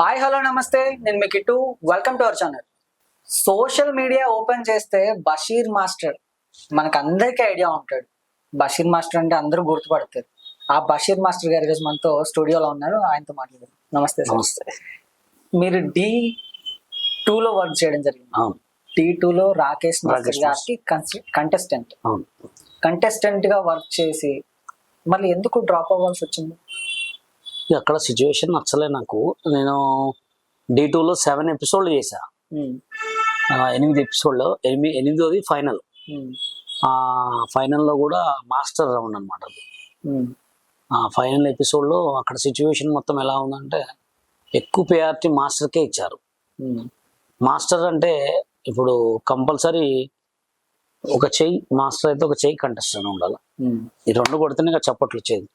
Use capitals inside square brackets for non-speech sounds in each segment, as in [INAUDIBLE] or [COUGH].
Hi hello నమస్తే. నేను మీ Kittu. Welcome to our channel social media open చేస్తే Basheer master మనకు అందరికీ ఐడియా ఉంటాడు. బషీర్ మాస్టర్ అంటే అందరూ గుర్తుపడతారు. ఆ బషీర్ మాస్టర్ గారు ఈరోజు మనతో స్టూడియోలో ఉన్నారు. ఆయనతో మాట్లాడారు నమస్తే నమస్తే. మీరు డి లో వర్క్ చేయడం జరిగింది. డి లో రాకేష్ మాస్టర్ గారికి కంటెస్టెంట్ కంటెస్టెంట్గా వర్క్ చేసి మళ్ళీ ఎందుకు డ్రాప్ అవ్వాల్సి వచ్చింది? అక్కడ సిచ్యువేషన్ నచ్చలే నాకు. నేను డి టూలో సెవెన్ ఎపిసోడ్లు చేశా. ఎనిమిది ఎపిసోడ్లు ఎనిమిది ఎనిమిదోది ఫైనల్ ఫైనల్లో కూడా మాస్టర్ రౌండ్ అనమాట అది. ఫైనల్ ఎపిసోడ్లో అక్కడ సిచ్యువేషన్ మొత్తం ఎలా ఉందంటే ఎక్కువ ప్రయారిటీ మాస్టర్కే ఇచ్చారు. మాస్టర్ అంటే ఇప్పుడు కంపల్సరీ ఒక చెయ్యి మాస్టర్ అయితే ఒక చెయ్యి కంటెస్టెంట్ ఉండాలి. ఈ రెండు కొడితేనే చప్పట్లు వచ్చేది.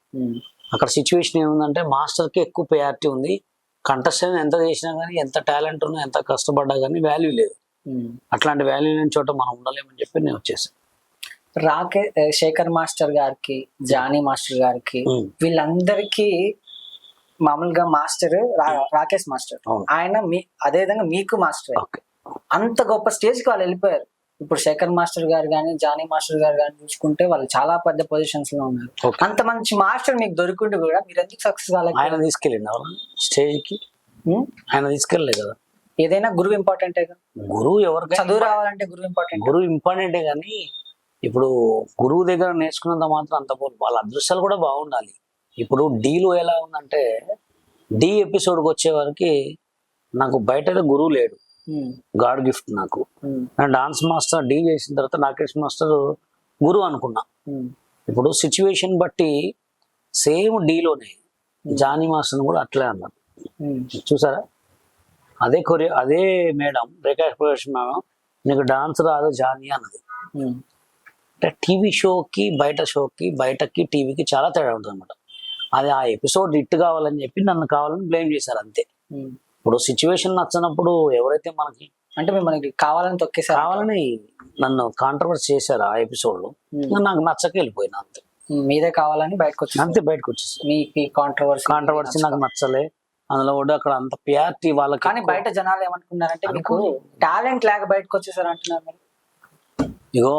అక్కడ సిచ్యువేషన్ ఏముందంటే మాస్టర్కి ఎక్కువ ప్రయారిటీ ఉంది. కంటెస్టెంట్ ఎంత చేసినా కానీ ఎంత టాలెంట్ ఉన్నా ఎంత కష్టపడ్డా కానీ వాల్యూ లేదు. అట్లాంటి వాల్యూ లేని చోట మనం ఉండలేమని చెప్పి నేను వచ్చేసాను రాకే శేఖర్ మాస్టర్ గారికి జానీ మాస్టర్ గారికి. వీళ్ళందరికీ మామూలుగా మాస్టర్ రాకేష్ మాస్టర్. ఆయన మీ అదే విధంగా మీకు మాస్టర్ అంత గొప్ప స్టేజ్కి వాళ్ళు వెళ్ళిపోయారు. ఇప్పుడు శేఖర్ మాస్టర్ గారు కానీ జానీ మాస్టర్ గారు కానీ చూసుకుంటే వాళ్ళు చాలా పెద్ద పొజిషన్స్లో ఉన్నారు. అంత మంచి మాస్టర్ మీకు దొరికింటే కూడా మీరు ఎందుకు సక్సెస్ ఆయన కాలేదు తీసుకెళ్ళింది ఎవరు? స్టేజ్కి? ఆయన తీసుకెళ్ళలే కదా. ఏదైనా గురువు ఇంపార్టెంట్ గురువు ఎవరికైనా చదువు రావాలంటే గురువు ఇంపార్టెంట్ గురువు ఇంపార్టెంటే కానీ ఇప్పుడు గురువు దగ్గర నేర్చుకున్నంత మాత్రం అంత పోదు. వాళ్ళ అదృష్టాలు కూడా బాగుండాలి. ఇప్పుడు డీలో ఎలా ఉందంటే డి ఎపిసోడ్కి వచ్చే వరకు నాకు బయట గురువు లేడు. గాడ్ గిఫ్ట్ నాకు. నేను డాన్స్ మాస్టర్ డీ చేసిన తర్వాత నాగేష్ మాస్టర్ గురువు అనుకున్నా. ఇప్పుడు సిచ్యువేషన్ బట్టి సేమ్ డీలోనే జానీ మాస్టర్ కూడా అట్లే అన్నారు చూసారా? అదే కొరియా అదే మేడం రేఖా ప్రవేశ్ మేడం నీకు డాన్స్ రాదు జానీ అన్నది. అంటే టీవీ షోకి బయట షోకి బయటకి టీవీకి చాలా తేడా ఉంటుంది అనమాట అది ఆ ఎపిసోడ్ హిట్ కావాలని చెప్పి నన్ను కావాలని బ్లేమ్ చేశారు అంతే. ఇప్పుడు సిచ్యువేషన్ నచ్చినప్పుడు ఎవరైతే మనకి అంటే మిమ్మల్ని కావాలని తొక్కేసారు కావాలని నన్ను కాంట్రవర్సీ చేశారు ఆ ఎపిసోడ్లో ఇంకా నాకు నచ్చక వెళ్ళిపోయినా అంతే. మీదే కావాలని బయటకు వచ్చి అంతే బయటకు వచ్చేసి మీకు కాంట్రవర్సీ కాంట్రవర్సీ నాకు నచ్చలే. అందులో కూడా అక్కడ అంత ప్రియారిటీ వాళ్ళకి కానీ బయట జనాలు ఏమనుకున్నారంటే మీకు టాలెంట్ లేక బయటకు వచ్చేసారు అంటున్నారు. ఇగో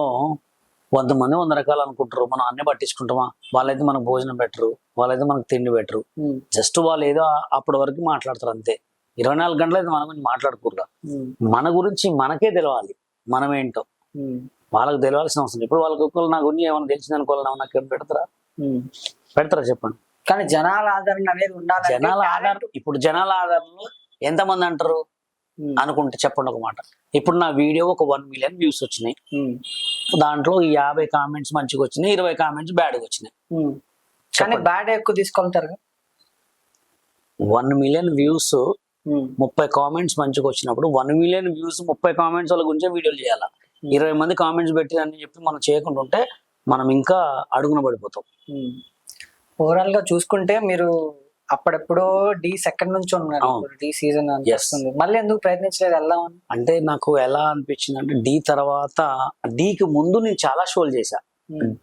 వంద మంది వంద రకాలు అనుకుంటారు. మనం అన్ని పట్టించుకుంటామా? వాళ్ళైతే మనకు భోజనం పెట్టరు. వాళ్ళైతే మనకు తిండి పెట్టరు. ఉమ్, జస్ట్ వాళ్ళు ఏదో అప్పటి వరకు మాట్లాడతారు అంతే. ఇరవై నాలుగు గంటలు మన గురించి మాట్లాడుకోరుగా ఉమ్, మన గురించి మనకే తెలవాలి. మనం ఏంటో ఉమ్, వాళ్ళకి తెలియాల్సిన అవసరం. ఇప్పుడు వాళ్ళకి ఒక్కరు నా గురించి ఏమైనా తెలిసింది అనుకోవాలి? నాకు ఏం పెడతారా? ఉమ్. పెడతారా చెప్పండి. కానీ జనాల ఆదరణ అనేది ఉండాలి జనాల ఆధారం ఇప్పుడు జనాల ఆధారంలో ఎంతమంది అంటారు? అనుకుంటే చెప్పండి ఒక మాట. ఇప్పుడు నా వీడియో ఒక వన్ మిలియన్ వ్యూస్ వచ్చినాయి. దాంట్లో ఈ యాభై కామెంట్స్ మంచిగా వచ్చినాయి ఇరవై కామెంట్స్ బ్యాడ్గా వచ్చినాయి. కానీ. బ్యాడ్ ఎక్కువ తీసుకెళ్తారు. వన్ మిలియన్ వ్యూస్ ముప్పై కామెంట్స్ మంచిగా వచ్చినప్పుడు వన్ మిలియన్ వ్యూస్ ముప్పై కామెంట్స్ వాళ్ళ గురించే వీడియోలు చేయాలి? ఇరవై మంది కామెంట్స్ పెట్టిరని చెప్పి మనం చేయకుండా ఉంటే మనం ఇంకా అడుగున పడిపోతాం. ఓవరాల్గా చూసుకుంటే మీరు అప్పుడెప్పుడో డి సెకండ్ నుంచి ఉన్నారు. డి సీజన్ అనిపిస్తుంది మళ్ళీ ఎందుకు ప్రయత్నించలేదు వెళ్దామని అంటే నాకు ఎలా అనిపించింది అంటే డి తర్వాత డీకి ముందు నేను చాలా షోలు చేశా.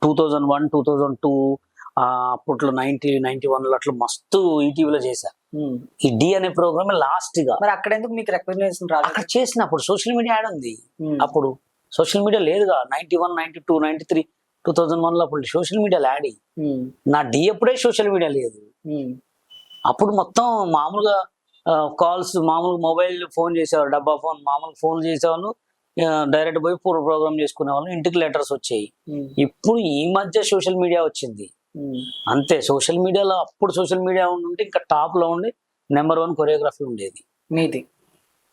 Two thousand one two thousand two అప్పట్లో నైన్టీ నైన్టీ వన్లో అట్లా మస్తు ఈటీవీలో చేశా. ఉమ్. ఈ డి అనే ప్రోగ్రామ్ లాస్ట్గా మరి అక్కడ ఎందుకు మీకు రికగ్నైజేషన్ రాలేదు? అక్కడ చేసినప్పుడు సోషల్ మీడియా యాడ్ ఉంది. అప్పుడు సోషల్ మీడియా లేదుగా ninety one ninety two ninety three two thousand వన్లో అప్పుడు సోషల్ మీడియా యాడ్ నా డి అప్పుడే సోషల్ మీడియా లేదు. అప్పుడు మొత్తం మామూలుగా కాల్స్ మామూలుగా మొబైల్ ఫోన్ చేసేవాళ్ళు డబ్బా ఫోన్ మామూలు ఫోన్ చేసేవాళ్ళు డైరెక్ట్ పోయి పూర్వ ప్రోగ్రామ్ చేసుకునే వాళ్ళు ఇంటికి లెటర్స్ వచ్చాయి. ఇప్పుడు ఈ మధ్య సోషల్ మీడియా వచ్చింది. అంతే సోషల్ మీడియాలో అప్పుడు సోషల్ మీడియా ఉంటే ఇంకా టాప్లో ఉండి నెంబర్ వన్ కొరియోగ్రఫీ ఉండేది. మీది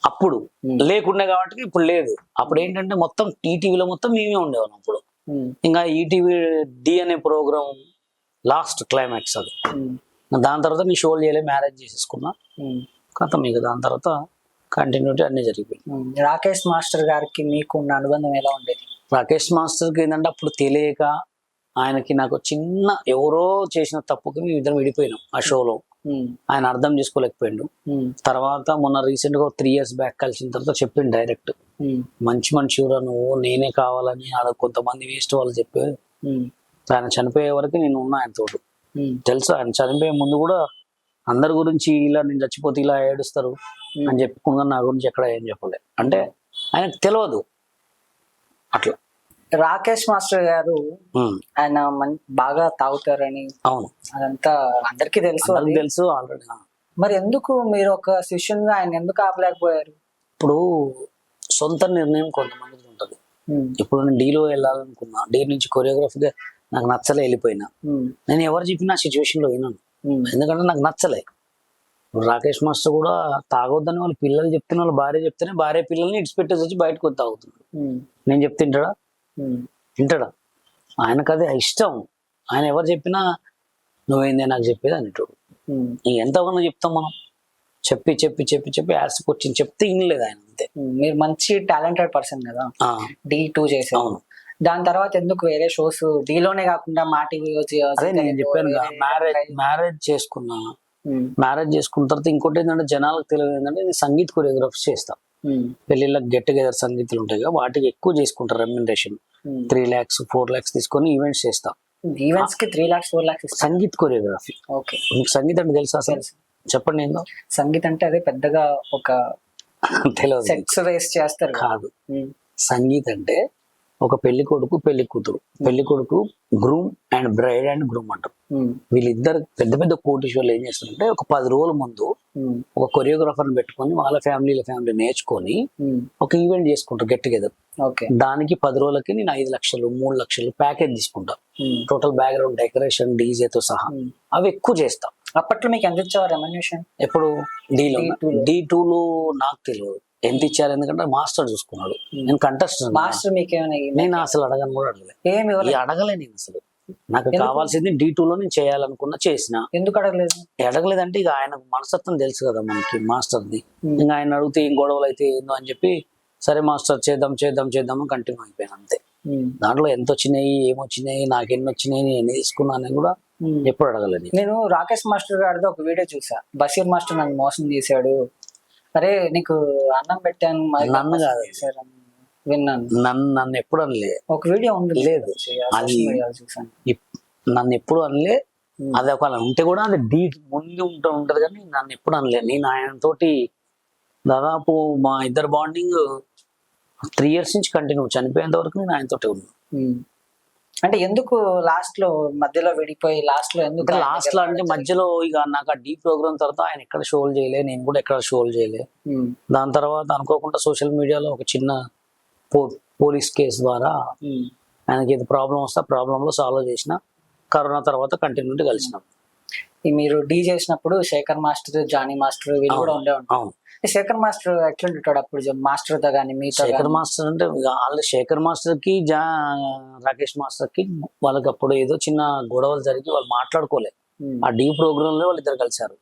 అప్పుడు లేకుండే కాబట్టి ఇప్పుడు లేదు. అప్పుడు ఏంటంటే మొత్తం టీటీవీలో మొత్తం మేమే ఉండేవాళ్ళం అప్పుడు. ఇంకా ఈటీవీ డి అనే ప్రోగ్రామ్ లాస్ట్ క్లైమాక్స్ అది. దాని తర్వాత నీ షోలు చేయలే మ్యారేజ్ చేసేసుకున్నా. కథం ఇక దాని తర్వాత కంటిన్యూటీ అన్నీ జరిగిపోయింది. రాకేష్ మాస్టర్ గారికి మీకు ఉన్న అనుబంధం ఎలా ఉండేది? రాకేష్ మాస్టర్కి ఏంటంటే అప్పుడు తెలియక ఆయనకి నాకు చిన్న ఎవరో చేసిన తప్పుకి మేము ఇద్దరం విడిపోయినాం ఆ షోలో. ఆయన అర్థం చేసుకోలేకపోయిండు. తర్వాత మొన్న రీసెంట్గా త్రీ ఇయర్స్ బ్యాక్ కలిసిన తర్వాత చెప్పిండు డైరెక్ట్ మంచి మనిషిరా నువ్వు నేనే కావాలని ఆడ కొంతమంది వేస్ట్ వాళ్ళు చెప్పి. ఆయన చనిపోయే వరకు నేను ఉన్నా ఆయన తోడు. తెలుసు ఆయన చనిపోయే ముందు కూడా అందరి గురించి ఇలా నేను చచ్చిపోతే ఇలా ఏడుస్తారు అని చెప్పుకున్నా నా గురించి ఎక్కడ ఏం చెప్పలే. అంటే ఆయనకు తెలియదు అట్లా. రాకేష్ మాస్టర్ గారు ఆయన మన్- బాగా తాగుతారని అవును. అదంతా అందరికీ తెలుసు. తెలుసు ఆల్రెడీ. మరి ఎందుకు మీరు ఒక శిష్యునిగా ఆయన ఎందుకు ఆపలేకపోయారు? ఇప్పుడు సొంత నిర్ణయం కొంతమందికి ఉంటుంది. ఇప్పుడు నేను డీలో వెళ్ళాలనుకున్నా డీ నుంచి కొరియోగ్రఫీగా నాకు నచ్చలే వెళ్ళిపోయినా. నేను ఎవరు చెప్పినా సిచ్యువేషన్లో విన్నాను ఎందుకంటే నాకు నచ్చలే. ఇప్పుడు రాకేష్ మాస్టర్ కూడా తాగొద్దని వాళ్ళ పిల్లలు చెప్తున్న వాళ్ళ భార్య చెప్తేనే భార్య పిల్లల్ని ఇడిచిపెట్టేసి వచ్చి బయటకు వచ్చి తాగుతున్నాడు. నేను చెప్తే తింటాడా ఆయనకు అదే ఇష్టం. ఆయన ఎవరు చెప్పినా నువ్వేందే నాకు చెప్పేది అనేటోడు ఉమ్, ఇంక ఎంతగానో చెప్తాం మనం? చెప్పి చెప్పి చెప్పి చెప్పి యాడ్స్కి వచ్చింది చెప్తే ఇనలేదు ఆయన అంతే. మీరు మంచి టాలెంటెడ్ పర్సన్ కదా. డి టూ చేసారు అవును. దాని తర్వాత ఎందుకు వేరే షోస్? లోనే కాకుండా మా టీవీ నేను చెప్పాను మ్యారేజ్ మ్యారేజ్ చేసుకున్నా. మ్యారేజ్ చేసుకున్న తర్వాత ఇంకోటి ఏంటంటే జనాలకు తెలియదు ఏంటంటే నేను సంగీత్ కొరియోగ్రఫీ చేస్తా. పెళ్ళిళ్ళకి గెట్ టుగెదర్ సంగీతులు ఉంటాయి కదా వాటికి ఎక్కువ చేసుకుంటారు remuneration three lakhs four lakhs తీసుకొని ఈవెంట్స్ చేస్తా. ఈవెంట్స్కి త్రీ లాక్స్ ఫోర్ ఇస్తాను సంగీత్ కొరియోగ్రఫీ ఓకే మీకు సంగీత్ అంటే తెలుసా తెలుసు. చెప్పండి ఏందో. సంగీత్ అంటే అదే పెద్దగా ఒక [LAUGHS] తెలియదు చేస్తారు కదా. ఉమ్, సంగీత్ అంటే ఒక పెళ్ళి కొడుకు పెళ్ళి కూతురు. పెళ్ళి కొడుకు groom and bride and groom అంటారు. వీళ్ళిద్దరు పెద్ద పెద్ద కోటీశ్వర్లు ఏం చేస్తారంటే ఒక పది రోజుల ముందు ఒక కొరియోగ్రాఫర్ని పెట్టుకొని వాళ్ళ ఫ్యామిలీల ఫ్యామిలీ నేర్చుకొని ఉమ్, ఒక ఈవెంట్ చేసుకుంటారు గెట్ టుగెదర్ ఓకే దానికి పది రోజులకి నేను ఐదు లక్షలు మూడు లక్షలు ప్యాకేజ్ తీసుకుంటా. టోటల్ బ్యాక్గ్రౌండ్ డెకరేషన్ డీజేతో సహా. ఉమ్. అవి ఎక్కువ చేస్తా. అప్పట్లో మీకు ఎంత ఇచ్చేవారు రెమ్యునేషన్ ఎప్పుడు? డీలో D2 లో. డి లో. నాకు తెలియదు. ఎంత ఇచ్చారు? ఎందుకంటే మాస్టర్ చూసుకున్నాడు. నేను కంటెస్టెంట్ మాస్టర్ మీకు ఏమైనా నేను అసలు అడగను కూడా అడగలే. ఏమి అడగలే నేను అసలు. నాకు? కావాల్సింది డి లో నేను చేయాలనుకున్నా చేసిన. ఎందుకు అడగలేదు? అడగలేదంటే ఇక ఆయన మనస్తత్వం తెలుసు కదా మనకి మాస్టర్ది. ఇంకా ఆయన అడిగితే ఏం గొడవలు అయితే ఏందో అని చెప్పి సరే మాస్టర్ చేద్దాం చేద్దాం చేద్దాం కంటిన్యూ అయిపోయాను అంతే. దాంట్లో ఎంత వచ్చినాయి ఏమొచ్చినాయి నాకు ఎన్ని వచ్చినాయి నేను ఎన్ని తీసుకున్నాను కూడా. ఎప్పుడు అడగలేదు నేను. రాకేష్ మాస్టర్ గారితో ఒక వీడియో చూసా. బషీర్ మాస్టర్ నన్ను మోసం చేశాడు. అరే నీకు అన్నం పెట్టాను నన్ను కాదు. విన్నాను. నన్ను నన్ను ఎప్పుడు అనలే. ఒక వీడియో ఉంది. లేదు. అది- నన్ను ఎప్పుడు అనలే. అది ఒకవేళ ఉంటే కూడా అది డీ ముందు ఉంటూ ఉంటది కానీ నన్ను ఎప్పుడు అనలే. నేను ఆయన తోటి దాదాపు మా ఇద్దరు బాండింగ్ త్రీ ఇయర్స్ నుంచి కంటిన్యూ. చనిపోయేంత వరకు నేను ఆయనతోటి ఉన్నాను. అంటే ఎందుకు లాస్ట్లో మధ్యలో విడిపోయి లాస్ట్లో ఎందుకు లాస్ట్లో అంటే మధ్యలో ఇక నాకు ఆ డీ ప్రోగ్రామ్ తర్వాత ఆయన ఎక్కడ షోలు చేయలే నేను కూడా ఎక్కడ షోలు చేయలే. దాని తర్వాత అనుకోకుండా సోషల్ మీడియాలో ఒక చిన్న పోలీస్ కేసు ద్వారా ఆయనకి ఏది ప్రాబ్లం వస్తే ప్రాబ్లమ్లో సాల్వ్ చేసిన కరోనా తర్వాత కంటిన్యూ కలిసినాం. మీరు డీ చేసినప్పుడు శేఖర్ మాస్టర్ జానీ మాస్టర్ వీళ్ళు కూడా ఉండే ఉంటారు అవును. ఈ శేఖర్ మాస్టర్ ఎట్లుంటాడు అప్పుడు మాస్టర్తో కానీ మీతో శేఖర్? మాస్టర్ అంటే వాళ్ళు శేఖర్ మాస్టర్కి జా రాకేష్ మాస్టర్కి వాళ్ళకి అప్పుడు ఏదో చిన్న గొడవలు జరిగి వాళ్ళు మాట్లాడుకోలే. ఉమ్, ఆ డీ ప్రోగ్రామ్లో వాళ్ళు ఇద్దరు కలిశారు.